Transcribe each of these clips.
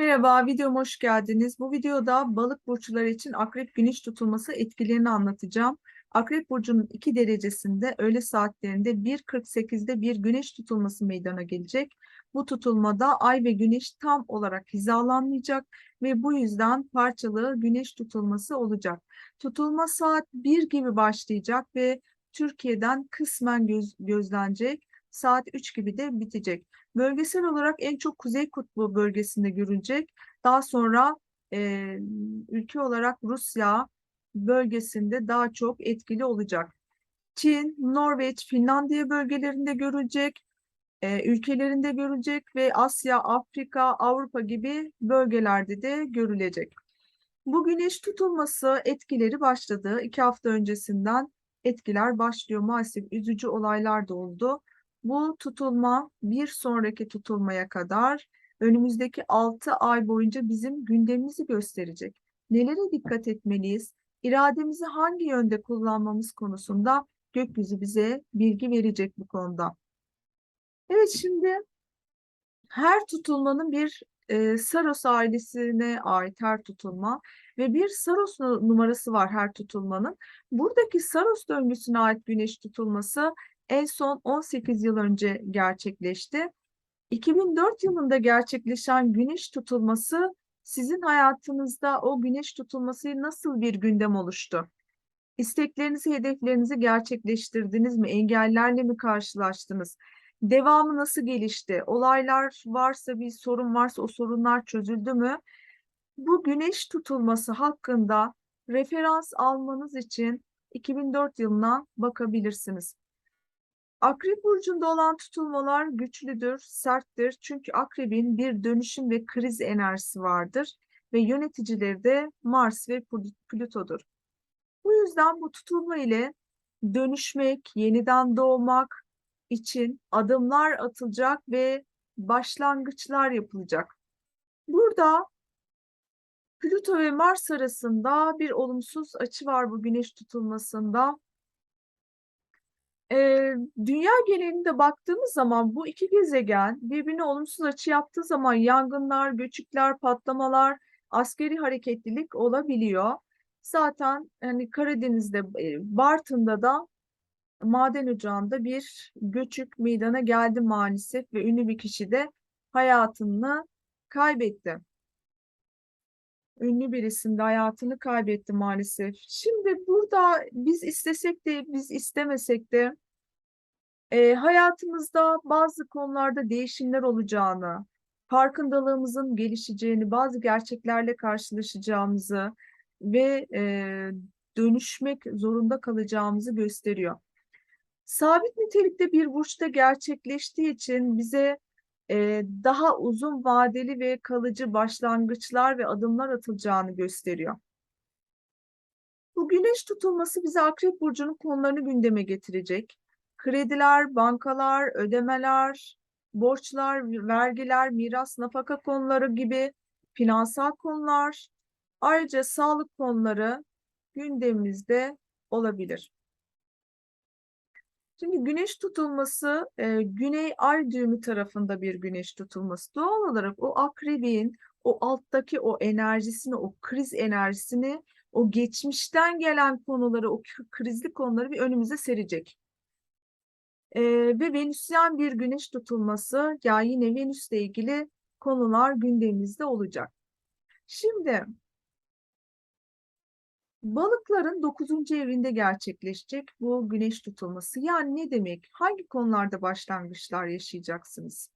Merhaba, videoma hoş geldiniz. Bu videoda balık burçları için akrep güneş tutulması etkilerini anlatacağım. Akrep burcunun 2 derecesinde öğle saatlerinde 1.48'de bir güneş tutulması meydana gelecek. Bu tutulmada ay ve güneş tam olarak hizalanmayacak ve bu yüzden parçalı güneş tutulması olacak. Tutulma saat 1 gibi başlayacak ve Türkiye'den kısmen göz, gözlenecek. Saat 3 gibi de bitecek. Bölgesel olarak en çok Kuzey Kutbu bölgesinde görülecek. Daha sonra e, ülke olarak Rusya bölgesinde daha çok etkili olacak. Çin, Norveç, Finlandiya bölgelerinde görülecek, e, ülkelerinde görülecek ve Asya, Afrika, Avrupa gibi bölgelerde de görülecek. Bu güneş tutulması etkileri başladı. İki hafta öncesinden etkiler başlıyor. Maalesef üzücü olaylar da oldu. Bu tutulma bir sonraki tutulmaya kadar önümüzdeki 6 ay boyunca bizim gündemimizi gösterecek. Nelere dikkat etmeliyiz? İrademizi hangi yönde kullanmamız konusunda gökyüzü bize bilgi verecek bu konuda. Evet şimdi her tutulmanın bir e, Saros ailesine ait her tutulma ve bir Saros numarası var her tutulmanın. Buradaki Saros döngüsüne ait güneş tutulması en son 18 yıl önce gerçekleşti. 2004 yılında gerçekleşen güneş tutulması sizin hayatınızda o güneş tutulması nasıl bir gündem oluştu? İsteklerinizi, hedeflerinizi gerçekleştirdiniz mi? Engellerle mi karşılaştınız? Devamı nasıl gelişti? Olaylar varsa bir sorun varsa o sorunlar çözüldü mü? Bu güneş tutulması hakkında referans almanız için 2004 yılına bakabilirsiniz. Akrep burcunda olan tutulmalar güçlüdür, serttir. Çünkü akrebin bir dönüşüm ve kriz enerjisi vardır ve yöneticileri de Mars ve Plüto'dur. Bu yüzden bu tutulma ile dönüşmek, yeniden doğmak için adımlar atılacak ve başlangıçlar yapılacak. Burada Plüto ve Mars arasında bir olumsuz açı var bu güneş tutulmasında. Ee, dünya genelinde baktığımız zaman bu iki gezegen birbirine olumsuz açı yaptığı zaman yangınlar, göçükler, patlamalar, askeri hareketlilik olabiliyor. Zaten hani Karadeniz'de, e, Bartın'da da maden ocağında bir göçük meydana geldi maalesef ve ünlü bir kişi de hayatını kaybetti. Ünlü bir isim de hayatını kaybetti maalesef. Şimdi burada biz istesek de biz istemesek de e, hayatımızda bazı konularda değişimler olacağını, farkındalığımızın gelişeceğini, bazı gerçeklerle karşılaşacağımızı ve e, dönüşmek zorunda kalacağımızı gösteriyor. Sabit nitelikte bir burçta gerçekleştiği için bize daha uzun vadeli ve kalıcı başlangıçlar ve adımlar atılacağını gösteriyor. Bu güneş tutulması bize Akrep Burcu'nun konularını gündeme getirecek. Krediler, bankalar, ödemeler, borçlar, vergiler, miras, nafaka konuları gibi finansal konular, ayrıca sağlık konuları gündemimizde olabilir. Şimdi güneş tutulması e, güney ay düğümü tarafında bir güneş tutulması. Doğal olarak o akrebin o alttaki o enerjisini, o kriz enerjisini, o geçmişten gelen konuları, o krizli konuları bir önümüze serecek. E, ve Venüsyen bir güneş tutulması, ya yine Venüs'le ilgili konular gündemimizde olacak. Şimdi Balıkların 9. evinde gerçekleşecek bu güneş tutulması. Yani ne demek? Hangi konularda başlangıçlar yaşayacaksınız?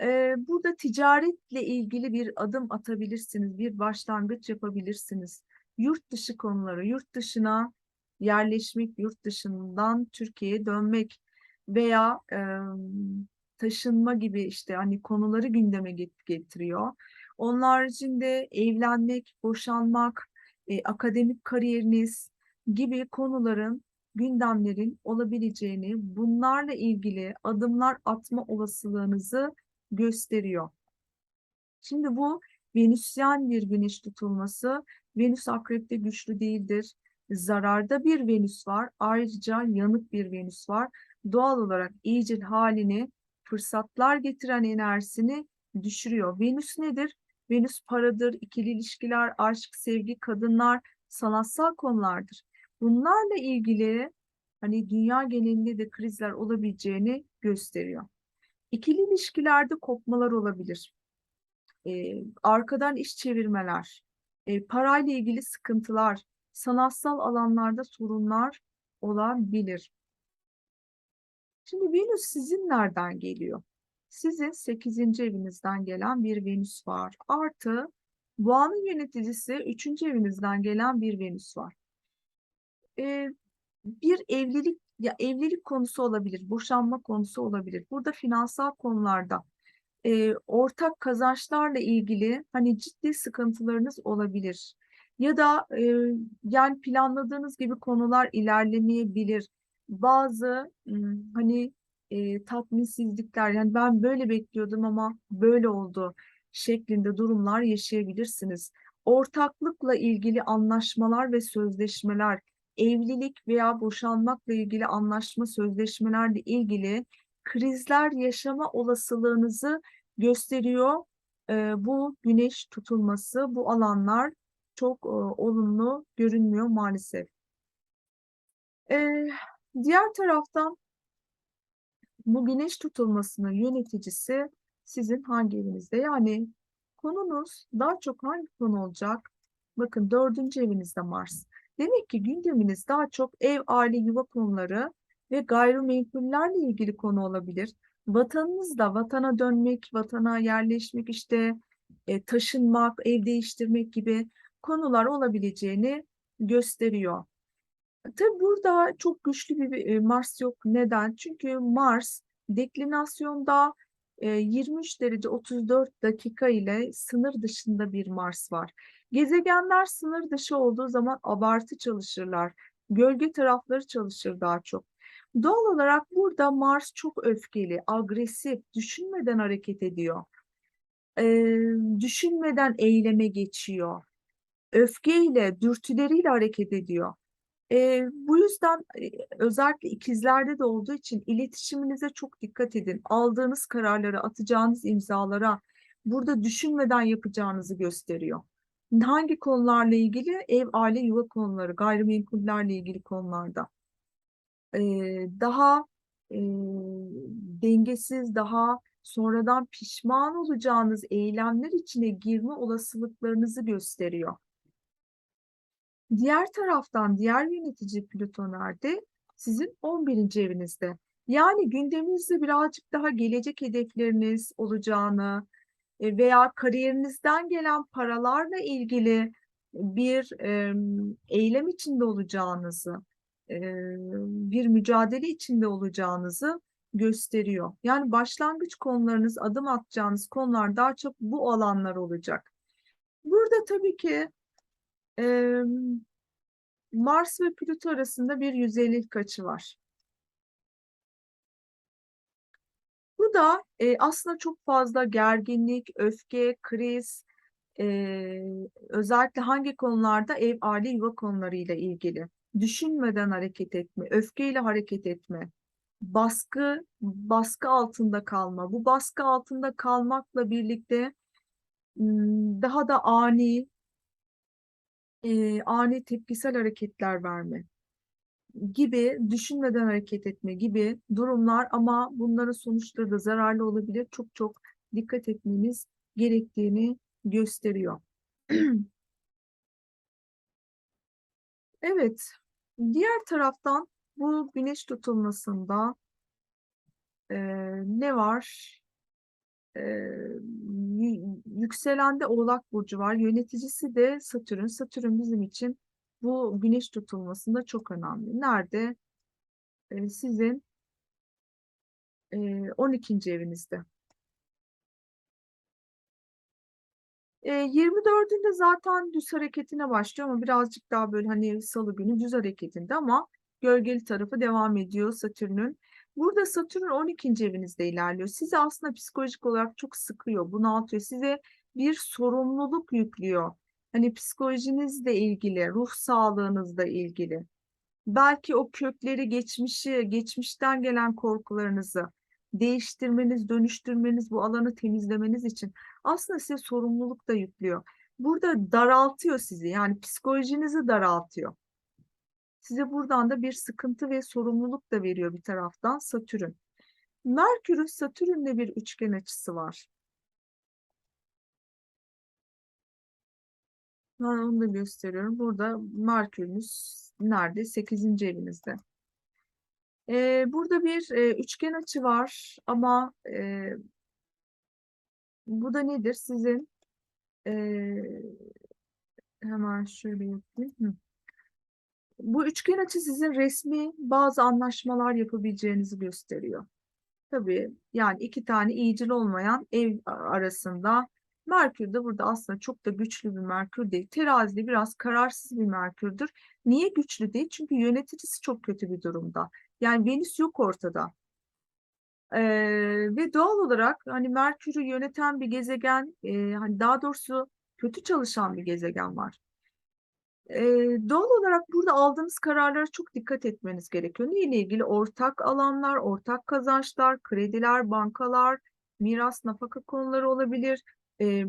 Ee, burada ticaretle ilgili bir adım atabilirsiniz, bir başlangıç yapabilirsiniz. Yurt dışı konuları, yurt dışına yerleşmek, yurt dışından Türkiye'ye dönmek veya e, taşınma gibi işte hani konuları gündeme getiriyor. Onun haricinde evlenmek, boşanmak, e, akademik kariyeriniz gibi konuların, gündemlerin olabileceğini, bunlarla ilgili adımlar atma olasılığınızı gösteriyor. Şimdi bu Venüsyen bir güneş tutulması. Venüs akrepte güçlü değildir. Zararda bir Venüs var. Ayrıca yanık bir Venüs var. Doğal olarak iyicil halini, fırsatlar getiren enerjisini düşürüyor. Venüs nedir? Venüs paradır, ikili ilişkiler, aşk, sevgi, kadınlar, sanatsal konulardır. Bunlarla ilgili hani dünya genelinde de krizler olabileceğini gösteriyor. İkili ilişkilerde kopmalar olabilir. Ee, arkadan iş çevirmeler, e, parayla ilgili sıkıntılar, sanatsal alanlarda sorunlar olabilir. Şimdi Venüs sizin nereden geliyor? Sizin 8. evinizden gelen bir Venüs var. Artı Boğanın yöneticisi 3. evinizden gelen bir Venüs var. Ee, bir evlilik ya evlilik konusu olabilir, boşanma konusu olabilir. Burada finansal konularda e, ortak kazançlarla ilgili hani ciddi sıkıntılarınız olabilir. Ya da e, yani planladığınız gibi konular ilerlemeyebilir. Bazı hani e, tatminsizlikler yani ben böyle bekliyordum ama böyle oldu şeklinde durumlar yaşayabilirsiniz. Ortaklıkla ilgili anlaşmalar ve sözleşmeler, evlilik veya boşanmakla ilgili anlaşma sözleşmelerle ilgili krizler yaşama olasılığınızı gösteriyor. Ee, bu güneş tutulması, bu alanlar çok e, olumlu görünmüyor maalesef. Ee, diğer taraftan bu güneş tutulmasının yöneticisi sizin hangi evinizde? Yani konunuz daha çok hangi konu olacak? Bakın dördüncü evinizde Mars. Demek ki gündeminiz daha çok ev, aile, yuva konuları ve gayrimenkullerle ilgili konu olabilir. Vatanınızda vatana dönmek, vatana yerleşmek, işte e, taşınmak, ev değiştirmek gibi konular olabileceğini gösteriyor. Tabii burada çok güçlü bir e, Mars yok. Neden? Çünkü Mars deklinasyonda e, 23 derece 34 dakika ile sınır dışında bir Mars var. Gezegenler sınır dışı olduğu zaman abartı çalışırlar. Gölge tarafları çalışır daha çok. Doğal olarak burada Mars çok öfkeli, agresif, düşünmeden hareket ediyor. Ee, düşünmeden eyleme geçiyor. Öfkeyle, dürtüleriyle hareket ediyor. Ee, bu yüzden e, özellikle ikizlerde de olduğu için iletişiminize çok dikkat edin. Aldığınız kararlara, atacağınız imzalara burada düşünmeden yapacağınızı gösteriyor. Hangi konularla ilgili? Ev, aile, yuva konuları, gayrimenkullerle ilgili konularda. Ee, daha e, dengesiz, daha sonradan pişman olacağınız eylemler içine girme olasılıklarınızı gösteriyor. Diğer taraftan diğer yönetici Plüto nerede? Sizin 11. evinizde. Yani gündeminizde birazcık daha gelecek hedefleriniz olacağını e, veya kariyerinizden gelen paralarla ilgili bir eylem içinde olacağınızı, bir mücadele içinde olacağınızı gösteriyor. Yani başlangıç konularınız, adım atacağınız konular daha çok bu alanlar olacak. Burada tabii ki Mars ve Plüto arasında bir 150'lik açı var. Bu da e, aslında çok fazla gerginlik, öfke, kriz, e, özellikle hangi konularda ev, aile, yuva konularıyla ilgili. Düşünmeden hareket etme, öfkeyle hareket etme, baskı, baskı altında kalma. Bu baskı altında kalmakla birlikte daha da ani, e, ani tepkisel hareketler verme gibi düşünmeden hareket etme gibi durumlar ama bunların sonuçları da zararlı olabilir. Çok çok dikkat etmeniz gerektiğini gösteriyor. Evet, diğer taraftan bu güneş tutulmasında e, ne var? E, yükselende Oğlak Burcu var. Yöneticisi de Satürn. Satürn bizim için bu güneş tutulmasında çok önemli. Nerede? E, sizin e, 12. evinizde. E, 24'ünde zaten düz hareketine başlıyor ama birazcık daha böyle hani salı günü düz hareketinde ama gölgeli tarafı devam ediyor Satürn'ün. Burada Satürn 12. evinizde ilerliyor. Sizi aslında psikolojik olarak çok sıkıyor, bunaltıyor. Size bir sorumluluk yüklüyor. Hani psikolojinizle ilgili, ruh sağlığınızla ilgili. Belki o kökleri, geçmişi, geçmişten gelen korkularınızı, değiştirmeniz, dönüştürmeniz, bu alanı temizlemeniz için aslında size sorumluluk da yüklüyor. Burada daraltıyor sizi yani psikolojinizi daraltıyor. Size buradan da bir sıkıntı ve sorumluluk da veriyor bir taraftan Satürn. Merkür'ün Satürn'le bir üçgen açısı var. Ben onu da gösteriyorum. Burada Merkür'ünüz nerede? 8. evinizde. Ee, burada bir e, üçgen açı var ama e, bu da nedir? Sizin e, hemen şöyle yapayım. Hı. Bu üçgen açı sizin resmi bazı anlaşmalar yapabileceğinizi gösteriyor. Tabii yani iki tane iyicil olmayan ev arasında Merkür de burada aslında çok da güçlü bir Merkür değil. Terazide biraz kararsız bir Merkür'dür. Niye güçlü değil? Çünkü yöneticisi çok kötü bir durumda. Yani Venüs yok ortada. Ee, ve doğal olarak hani Merkür'ü yöneten bir gezegen, e, hani daha doğrusu kötü çalışan bir gezegen var. Ee, doğal olarak burada aldığınız kararlara çok dikkat etmeniz gerekiyor. Neyle ilgili? Ortak alanlar, ortak kazançlar, krediler, bankalar, miras, nafaka konuları olabilir. Ee,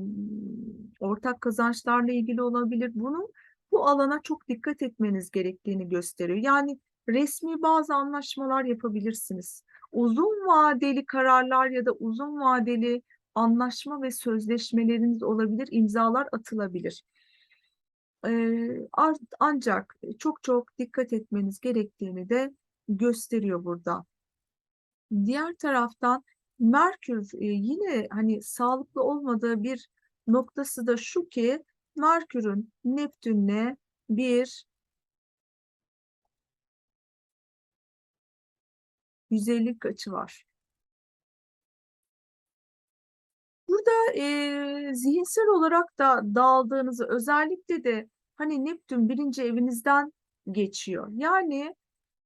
ortak kazançlarla ilgili olabilir. Bunun bu alana çok dikkat etmeniz gerektiğini gösteriyor. Yani resmi bazı anlaşmalar yapabilirsiniz. Uzun vadeli kararlar ya da uzun vadeli anlaşma ve sözleşmeleriniz olabilir, imzalar atılabilir. Ancak çok çok dikkat etmeniz gerektiğini de gösteriyor burada. Diğer taraftan Merkür e, yine hani sağlıklı olmadığı bir noktası da şu ki Merkür'ün Neptün'le bir 150 açı var. Burada e, zihinsel olarak da dağıldığınızı özellikle de hani Neptün birinci evinizden geçiyor. Yani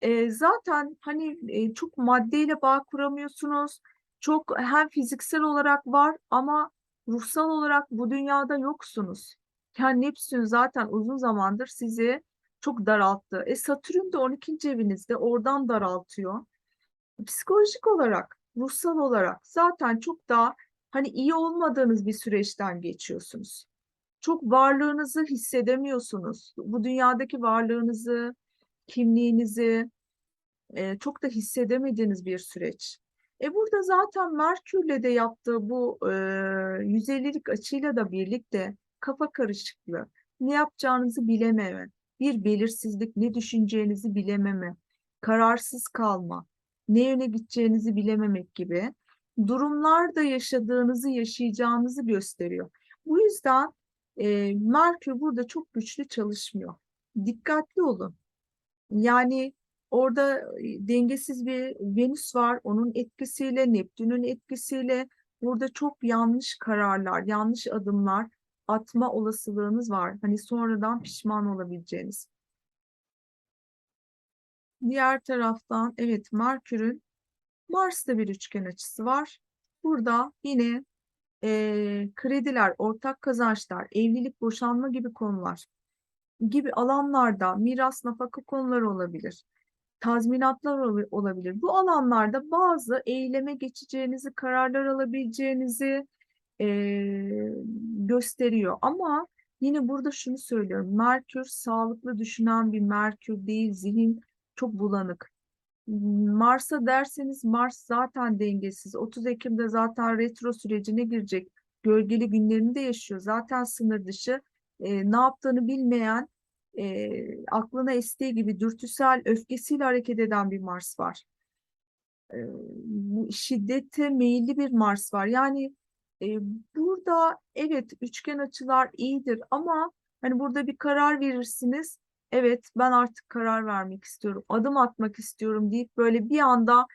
e, zaten hani e, çok maddeyle bağ kuramıyorsunuz. Çok hem fiziksel olarak var ama ruhsal olarak bu dünyada yoksunuz. Yani Neptün zaten uzun zamandır sizi çok daralttı. E Satürn de 12. evinizde oradan daraltıyor. Psikolojik olarak, ruhsal olarak zaten çok daha hani iyi olmadığınız bir süreçten geçiyorsunuz. Çok varlığınızı hissedemiyorsunuz. Bu dünyadaki varlığınızı, kimliğinizi e, çok da hissedemediğiniz bir süreç. E burada zaten Merkür'le de yaptığı bu e, 150'lik açıyla da birlikte kafa karışıklığı, ne yapacağınızı bilememe, bir belirsizlik, ne düşüneceğinizi bilememe, kararsız kalma, ne yöne gideceğinizi bilememek gibi durumlarda yaşadığınızı, yaşayacağınızı gösteriyor. Bu yüzden e, Merkür burada çok güçlü çalışmıyor. Dikkatli olun. Yani orada e, dengesiz bir Venüs var. Onun etkisiyle, Neptün'ün etkisiyle burada çok yanlış kararlar, yanlış adımlar atma olasılığınız var. Hani sonradan pişman olabileceğiniz. Diğer taraftan evet Merkür'ün Mars'ta bir üçgen açısı var. Burada yine e, krediler, ortak kazançlar, evlilik, boşanma gibi konular gibi alanlarda miras, nafaka konuları olabilir. Tazminatlar olabilir. Bu alanlarda bazı eyleme geçeceğinizi, kararlar alabileceğinizi e, gösteriyor. Ama yine burada şunu söylüyorum. Merkür sağlıklı düşünen bir Merkür değil, zihin çok bulanık. Mars'a derseniz Mars zaten dengesiz. 30 Ekim'de zaten retro sürecine girecek. Gölgeli günlerinde yaşıyor. Zaten sınır dışı. E, ne yaptığını bilmeyen, e, aklına estiği gibi dürtüsel, öfkesiyle hareket eden bir Mars var. E, bu şiddete meyilli bir Mars var. Yani e, burada evet üçgen açılar iyidir ama hani burada bir karar verirsiniz evet ben artık karar vermek istiyorum, adım atmak istiyorum deyip böyle bir anda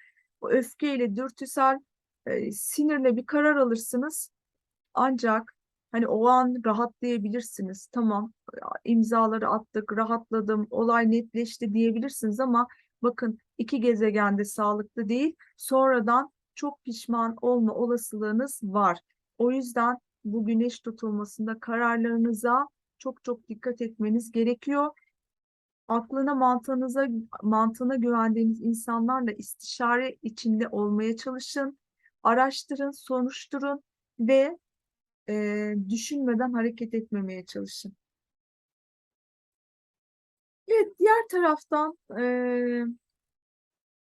o öfkeyle, dürtüsel, e, sinirle bir karar alırsınız. Ancak hani o an rahatlayabilirsiniz. Tamam imzaları attık, rahatladım, olay netleşti diyebilirsiniz ama bakın iki gezegende sağlıklı değil. Sonradan çok pişman olma olasılığınız var. O yüzden bu güneş tutulmasında kararlarınıza çok çok dikkat etmeniz gerekiyor. Aklına mantığınıza mantığına güvendiğiniz insanlarla istişare içinde olmaya çalışın. Araştırın, soruşturun ve e, düşünmeden hareket etmemeye çalışın. Evet, diğer taraftan e,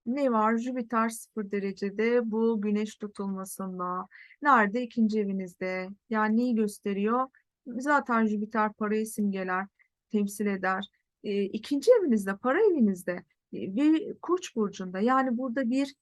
ne var? Jüpiter sıfır derecede bu güneş tutulmasında. Nerede? İkinci evinizde. Yani neyi gösteriyor? Zaten Jüpiter parayı simgeler, temsil eder. E, ikinci evinizde, para evinizde e, bir Koç burcunda. Yani burada bir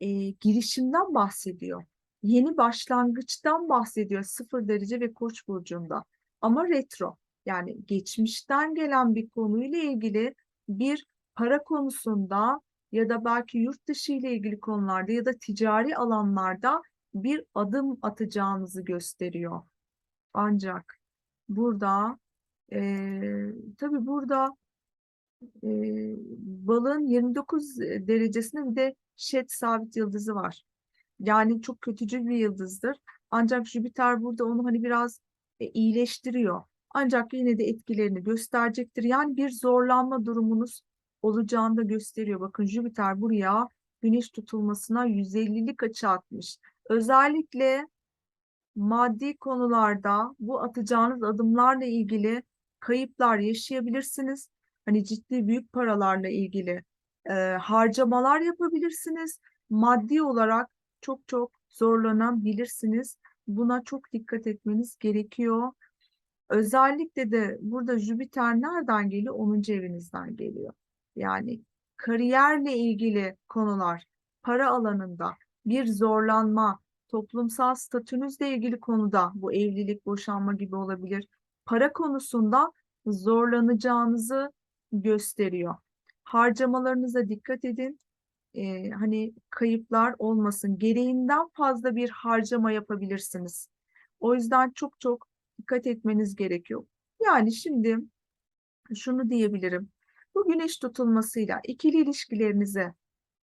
e, girişimden bahsediyor. Yeni başlangıçtan bahsediyor sıfır derece ve Koç burcunda. Ama retro. Yani geçmişten gelen bir konuyla ilgili bir para konusunda ya da belki yurt dışı ile ilgili konularda ya da ticari alanlarda bir adım atacağınızı gösteriyor. Ancak burada eee tabii burada eee balığın 29 derecesinde bir de şet sabit yıldızı var. Yani çok kötücül bir yıldızdır. Ancak Jüpiter burada onu hani biraz e, iyileştiriyor. Ancak yine de etkilerini gösterecektir. Yani bir zorlanma durumunuz olacağını da gösteriyor. Bakın Jüpiter buraya güneş tutulmasına 150'lik açı atmış. Özellikle maddi konularda bu atacağınız adımlarla ilgili kayıplar yaşayabilirsiniz. Hani ciddi büyük paralarla ilgili e, harcamalar yapabilirsiniz. Maddi olarak çok çok zorlanabilirsiniz. Buna çok dikkat etmeniz gerekiyor. Özellikle de burada Jüpiter nereden geliyor? 10. evinizden geliyor. Yani kariyerle ilgili konular, para alanında bir zorlanma, toplumsal statünüzle ilgili konuda bu evlilik, boşanma gibi olabilir. Para konusunda zorlanacağınızı gösteriyor. Harcamalarınıza dikkat edin. Ee, hani kayıplar olmasın. Gereğinden fazla bir harcama yapabilirsiniz. O yüzden çok çok dikkat etmeniz gerekiyor. Yani şimdi şunu diyebilirim. Bu güneş tutulmasıyla ikili ilişkilerinize,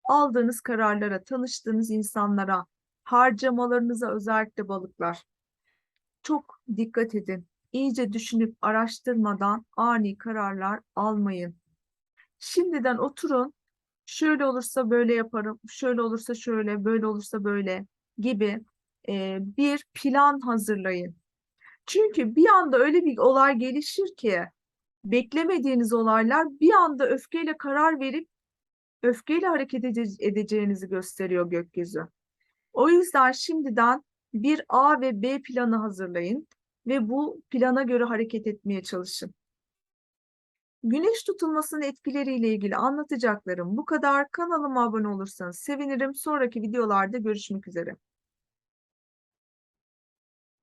aldığınız kararlara, tanıştığınız insanlara, harcamalarınıza özellikle balıklar. Çok dikkat edin. İyice düşünüp araştırmadan ani kararlar almayın. Şimdiden oturun. Şöyle olursa böyle yaparım, şöyle olursa şöyle, böyle olursa böyle gibi e, bir plan hazırlayın. Çünkü bir anda öyle bir olay gelişir ki beklemediğiniz olaylar bir anda öfkeyle karar verip öfkeyle hareket ede- edeceğinizi gösteriyor gökyüzü. O yüzden şimdiden bir A ve B planı hazırlayın ve bu plana göre hareket etmeye çalışın. Güneş tutulmasının etkileriyle ilgili anlatacaklarım bu kadar. Kanalıma abone olursanız sevinirim. Sonraki videolarda görüşmek üzere.